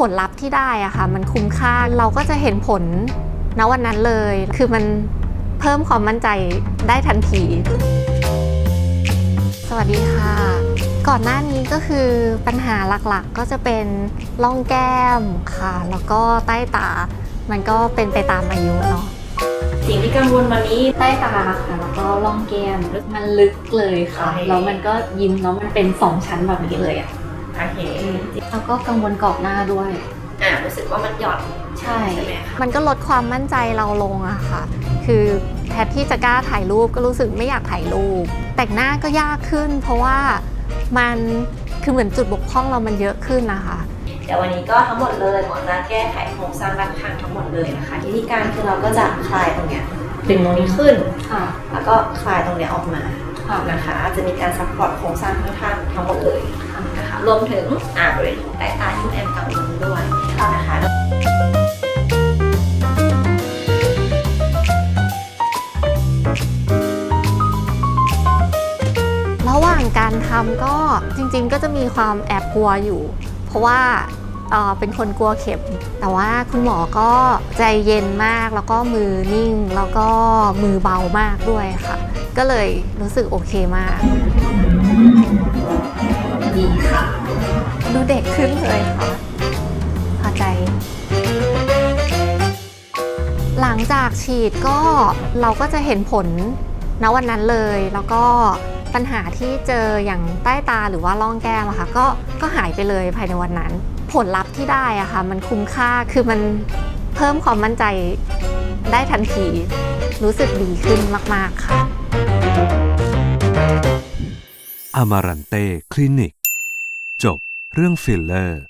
ผลลัพธ์ที่ได้อะค่ะ มันคุ้มค่าเราก็จะเห็นผลณวันนั้นเลย คือมันเพิ่มความมั่นใจได้ทันที สวัสดีค่ะ ก่อนหน้านี้ก็คือปัญหาหลักๆก็จะเป็นร่องแก้มค่ะ แล้วก็ใต้ตา มันก็เป็นไปตามอายุเนาะสิ่งที่กังวลวันนี้ใต้ตาค่ะแล้วก็ร่องแก้มมันลึกเลยค่ะโอเคแล้วมันก็ยิ้มแล้วมันเป็นสองชั้นแบบนี้เลยอะ โอเคแล้วก็กังวลกรอบหน้าด้วย อ่ารู้สึกว่ามันหย่อนใช่ใช่ไหมคะมันก็ลดความมั่นใจเราลงอะค่ะ คือแทนที่จะกล้าถ่ายรูปก็รู้สึกไม่อยากถ่ายรูป แต่งหน้าก็ยากขึ้น เพราะว่ามันคือเหมือนจุดบกพร่องเรามันเยอะขึ้นนะคะเดี๋ยววันนี้ก็ทั้งหมดเลยหมอจะแก้ไขโครงสร้างด้านข้างทั้งหมดเลยนะคะวิธีการคือเราก็จะคลายตรงเนี้ยดึงตรงนี้ขึ้น ค่ะ แล้วก็คลายตรงเนี้ยออกมาค่ะ นะคะ จะมีการซัพพอร์ตโครงสร้างข้างๆทั้งหมดเลยนะคะ รวมถึงอ่าบริเวณของใต้ตาที่คุณแอมกังวลด้วยนะคะระหว่างการทำก็จริงๆ ก็จะมีความแอบกลัวอยู่ เพราะว่าเอ่อเป็นคนกลัวเข็ม แต่ว่าคุณหมอก็ใจเย็นมากแล้วก็มือนิ่ง แล้วก็มือเบามากด้วยค่ะ ก็เลยรู้สึกโอเคมาก ดีค่ะ ดูเด็กขึ้นเลยค่ะ พอใจ หลังจากฉีดก็เราก็จะเห็นผลณวันนั้นเลย แล้วก็ปัญหาที่เจออย่างใต้ตาหรือว่าร่องแก้มอะค่ะก็ก็หายไปเลยภายในวันนั้น ผลลัพธ์ที่ได้อะค่ะมันคุ้มค่าคือมันเพิ่มความมั่นใจได้ทันที รู้สึกดีขึ้นมาก ๆ ค่ะ อมารันเต้คลินิก จบเรื่องฟิลเลอร์